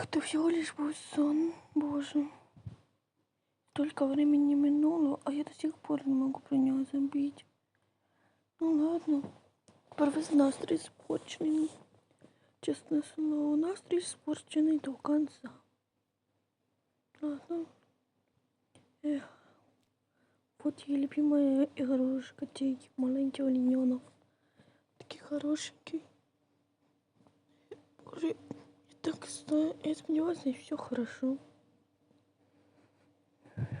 Это всего лишь был сон, боже. Столько времени минуло, а я до сих пор не могу про него забить. Ну ладно. Тепер весь настрій испорченный. Честное слово, настрій испорченный до конца. Ладно. Эх. Вот ее любимая игрушка, тей, маленький олененок. Такий хорошенький. Боже, я так знаю, я сподіваюся, все хорошо.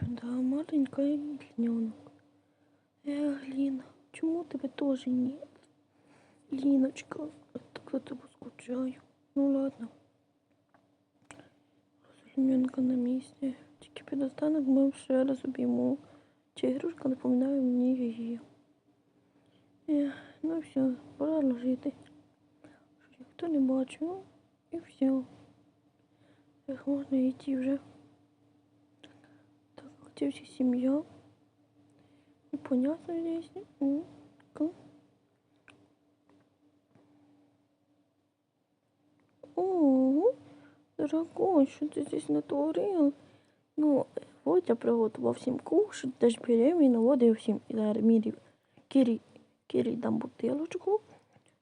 Да, маленькая олененок. Эх, Лина, почему тебя тоже нет? Линочка, я так за тобой скучаю. Ну ладно. Олененка на місці. Тільки під останок ми ще раз обійму. Ця ігрушка напоминає мені її. Ех, ну все, пора ложити. Щоб ніхто не бачив. Ну, і все. Ех, можна йти вже. Так, где вся семья? Непонятно здесь. М, ка. Ого, дорогой, что ты здесь натворил? Ну, вот я приготував всім кушать, теж беременна, вот я всім і зараз Мірі, Кірі, Кірі дам бутилочку.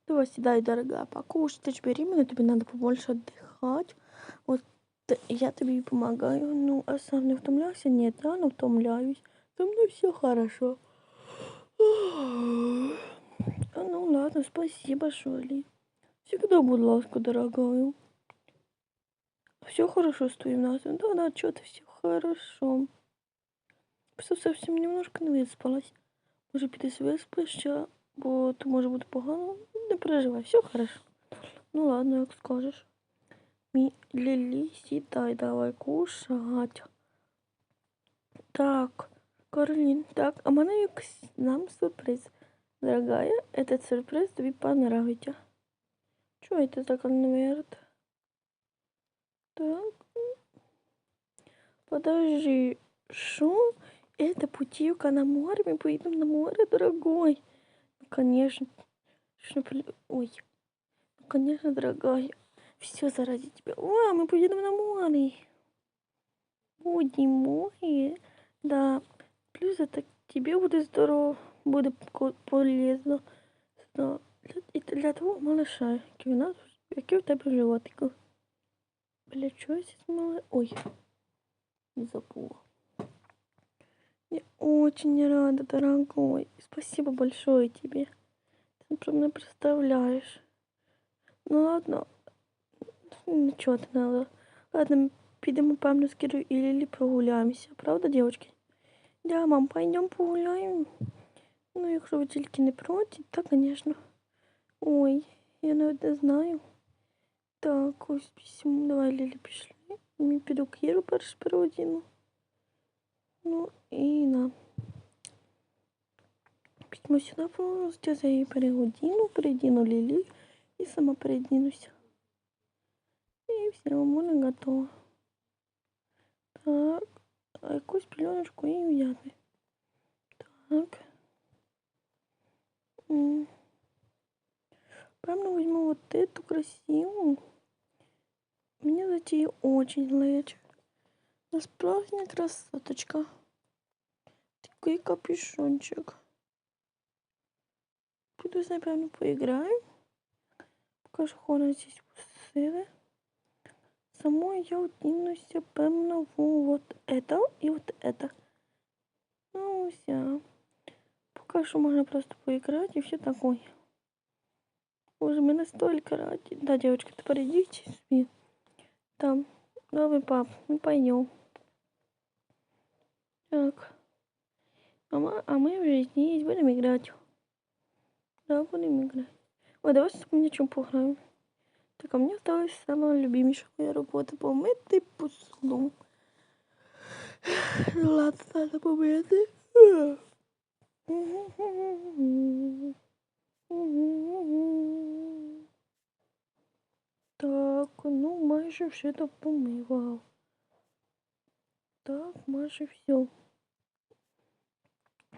Давай сідай, дорогая, покушай, ты же беременна, тебе надо побольше отдыхать. Вот я тебе и помогаю, ну, а сам не утомлялся? Нет, рано утомляюсь. Со мной все хорошо. А, ну ладно, спасибо, Шоли. Всегда будь ласка, дорогая. Все хорошо с твоим носом? Да, да, что-то все хорошо. Просто совсем немножко не виспалась. Може підеш виспишся, бо то може бути погано. Не переживай, все хорошо. Ну ладно, як скажеш. Мій Лілі, сідай, давай кушать. Так, Каролін, так, а в мене якийсь нам сюрприз. Дорогая, этот сюрприз тобі понравиться. Чого это за конверт? Так. Подожди, что? Это путевка на море? Мы поедем на море, дорогой? Конечно. Ой. Ну, конечно, дорогая. Все заради тебя. О, мы поедем на море. Будем море. Да. Плюс это тебе будет здорово, будет полезно. І для твого малыша, який у нас, який у тебе животик. Бля, чого я мало... Ой, забыла Я очень рада, дорогой. Спасибо большое тебе. Ты про меня представляешь. Ну ладно. Ничего не надо. Ладно, підемо, певно, з Кірою і Лілі прогуляємося. Правда, девочки? Да, мам, пойдем погуляємо. Ну, якщо ви тільки не проти, то, звісно. Ой, я навіть не знаю. Так, ось письмо. Давай, Лілі, пішли. Мені піду Кіру перш переодіну. Ну, і на. Письмо сюди просто я її переодіну, переодіну Лілі і сама переодінуся. І все, мене готово. Так, а якусь пленочку і взяти. Так. М. Прямо возьму вот эту красивую. Мне затея очень лечит. Насправді красоточка. Такий капюшончик. Піду, напевно, поіграю. Поки що хора здесь пустили. Самой я одінуся, певно, в вот это і вот это. Ну, все. Пока что можно просто поиграть и все такое. Боже, мы настолько ради. Да, девочки, теперь идите себе. Там. Давай, пап, мы пойдем. Так. Мама, а мы уже здесь будем играть. Да, будем играть. Ой, давай мне чем поиграем. Так, а мне осталась самая любимая моя работа посуду. Ну ладно, надо помыть. Так, ну майже все то помивав. Так, майже все.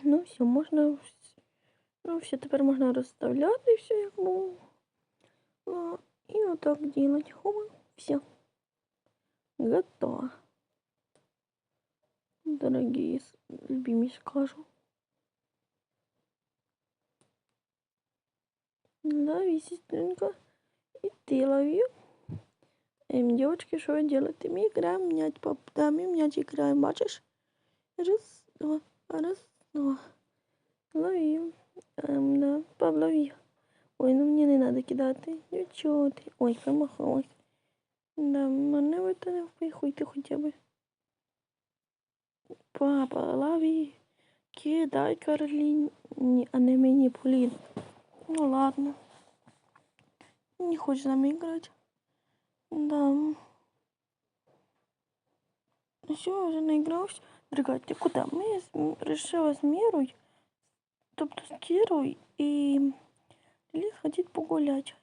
Ну, все, можна. вс- Ну, все, тепер можна розставляти все, як було. А, і делать. Хоба, все. Готово. Дорогие, любимые, скажу. Лови, сестренка. И ты лови. Эм, девочки, что вы делаете? Мы играем мяч, пап. Да, мы мяч играем, бачишь? Раз, два, раз, два. Лови. Эм, да, лови. Ой, ну мне не надо кидати. Ну чого ти? Ой, промахалась. Да, мене ви то не впихуйте хоча б. Папа, лови. Кидай Каролині, а не мені, Полін. Ну ладно. Не хочешь с нами играть? Да. Все, уже наигрался. Дорогая, ты куда? Мы з- решила з Мірою, тобто з Кірою і Лілі хотіть погуляти.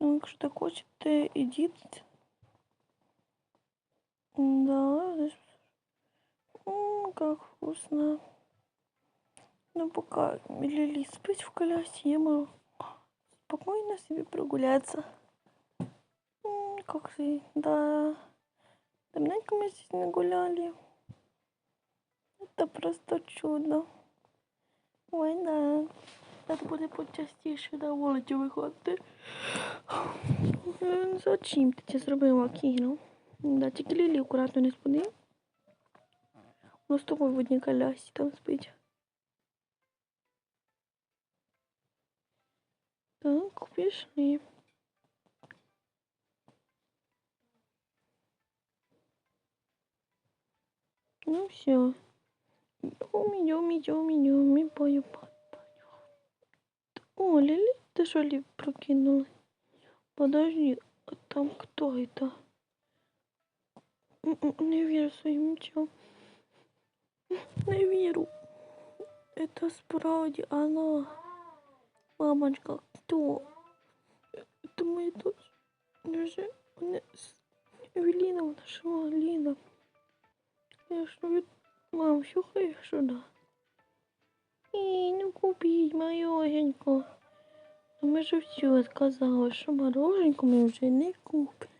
Ну, якщо так хочете, ідіть. Да, здесь- М, как вкусно. Ну, пока Лили спить в коляске, я могу спокойно себе прогуляться. М, Как же, да. Давненько мы здесь не гуляли. Это просто чудо. Ой, да. Надо буде почастіше на вулицю виходити. Зачим ти це зробила, Кіно? Да, тільки Лілі акуратно не спади. Воно з тобою в одній колясі там спить. Так, пішли. Ну все. Идем, идем, идем, идем, и пою, пою, пою. О, Лили, ты что ли прокинулась? Подожди, а там кто это? Не верю своим очам. Не верю. Это справді она. Мамочка, кто? Это моя дочь. Неужели не... с- Эвелина нашла, Лина. Ведь- мам, все хорошо, да? И ну купить моёсенько. А ми ж все сказали, що мороженько ми вже не купимо.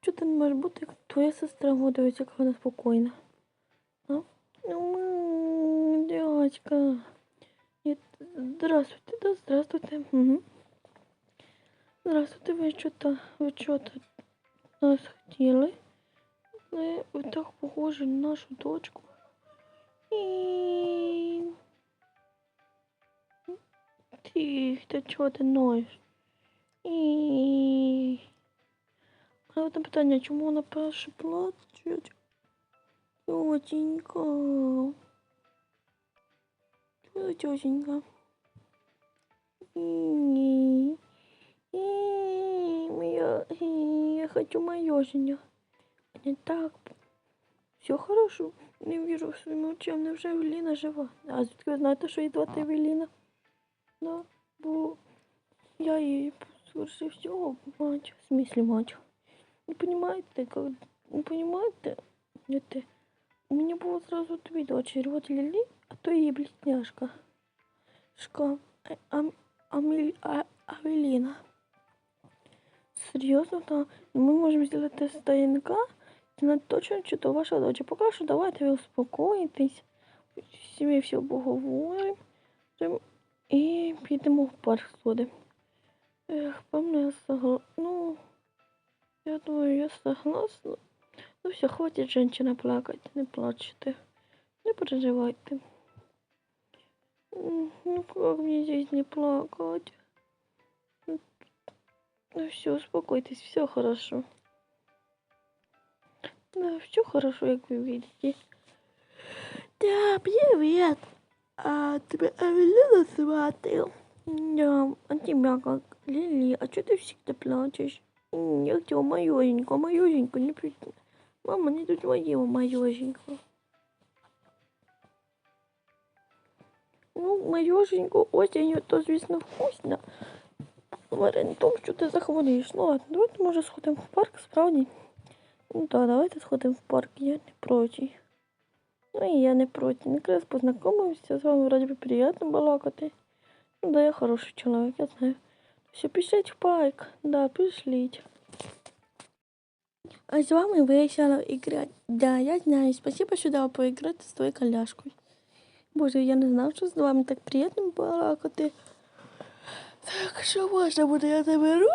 Що ти не може бути, як твоя сестра годується, яка вона спокійна. А? Ну, дядька. Нет, здравствуйте, да, здравствуйте. Угу. Здравствуйте, ви що-то, ви що-то нас хотіли? Ви, ви так похожі на нашу дочку. І... Ти, ти чого ти ноєш? І... А одне питання, чому вона перше плаче? Тетенька. Чого тетенька? И, и, моя, и, я хочу моёженя. Не так. Все хорошо. Не вірю своїм очам. Невже Евеліна жива? А звідки ви знаєте, що її звати Евеліна? Да, бо я її скоріше всього мать. В смысле мать? Не понимаете, как... Не понимаете? Это... У меня было сразу две дочери. Вот Лили, а то и близняшка. Шка. А, а, Амель- а, Авелина. Серьезно, да? Мы можем сделать тест ДНК. Знать точно, это ваша дочь. Пока что давайте вы успокоитесь. З сім'ї все поговоримо. І підемо в парк сходимо. Ех, певно, я согласна. Ну, я думаю, я согласна. Ну все, хватит, женщина, плакать. Не плачьте. Не переживайте. Ну как мне здесь не плакать? Ну все, успокойтесь, все хорошо. Да, все хорошо, как вы видите. Да, привет. А тебя Эвелина сватил? Да, а тебя как? Лили, а что ты всегда плачешь? М, Я хотела моёсенько, моёсенько, не при... Мама, не тут моего моёсенько. Ну, моёсенько осенью, то, звісно, вкусно. Варен в тому, що ти захворієш. Ну ладно, давайте може сходимо в парк, справді. Ну так, давайте сходимо в парк, я не проти. Ну і я не проти. Якраз познайомився, з вами вроді би приємно балакати. Ну да, я хороший чоловік, я знаю. Все, пішліть в парк. Да, пішліть. А с вами весело играть. Да, я знаю. Спасибо, что дал поиграть с твоей коляшкой. Боже, я не знав, що з вами так приємно балакати. Так, що можна буде, я заберу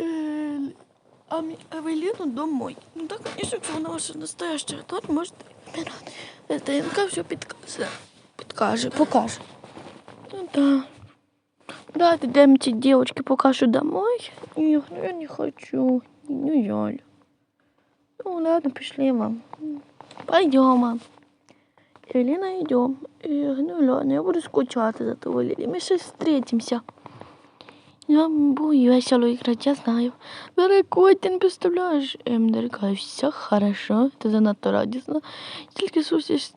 е, а мі- Авеліну домой. Ну так, звісно, якщо вона ваша настояща, то можете вибирати. Дитинка все підкаже. Підкаже, покаже. Ну да. Давайте дам ці девочки покажу домой. Эх, ну я не хочу. Ну жаль. Ну ладно, пішли вам. Пойдем, мам. Элина, идем. Ну ладно, я буду скучать за тобой, Лили. Мы сейчас встретимся. Я буду весело играть, я знаю. Дорогой, ты не представляешь. Эм, дорогая, все хорошо. Ты занадто радостно. Тільки слушаешь.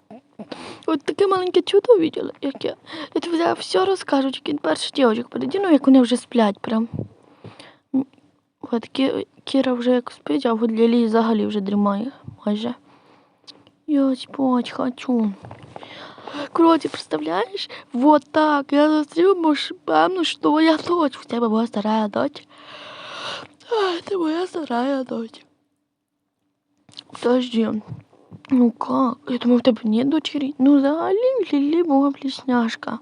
От таке маленьке чудо видела, як я. Я тобі зараз все розкажу, тільки перших дівчинок подойди, ну як вони вже сплять прям. М, От Кі- Кіра вже як спить, а от Лілі взагалі вже дрімає майже. Я спать хочу. Кроти, представляешь? Вот так. Я застрел, может, певно, что твоя дочь. У тебя была старая дочь. А, это моя старая дочь. Подожди. Ну как? Я думаю, у тебя нет дочери. Ну, взагалі, Лілі була близняшка.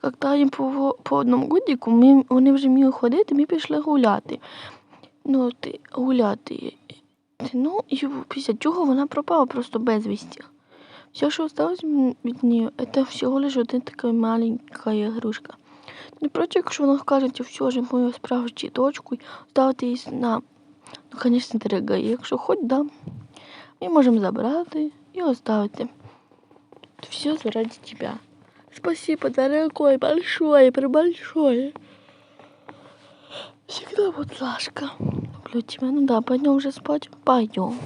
Когда їм по, по одному годику, ми, вони вже вміли ходити, ми пішли гуляти. Ну, ти, гуляти. Ну, і після цього вона пропала просто безвісті. Все, что осталось м- від нее, это всего лишь один така маленька ігрушка. Не проти, якщо вона скажете, все ж мою справжню дочку, ставити її на, ну, звісно, дорога, якщо хоч да, ми можемо забрати і оставити. Все заради тебя. Спасибо, дорогой, большое, пребольшое. Всегда вот Лашка. Люблю тебя. Ну да, пойдем уже спать. Пойдем.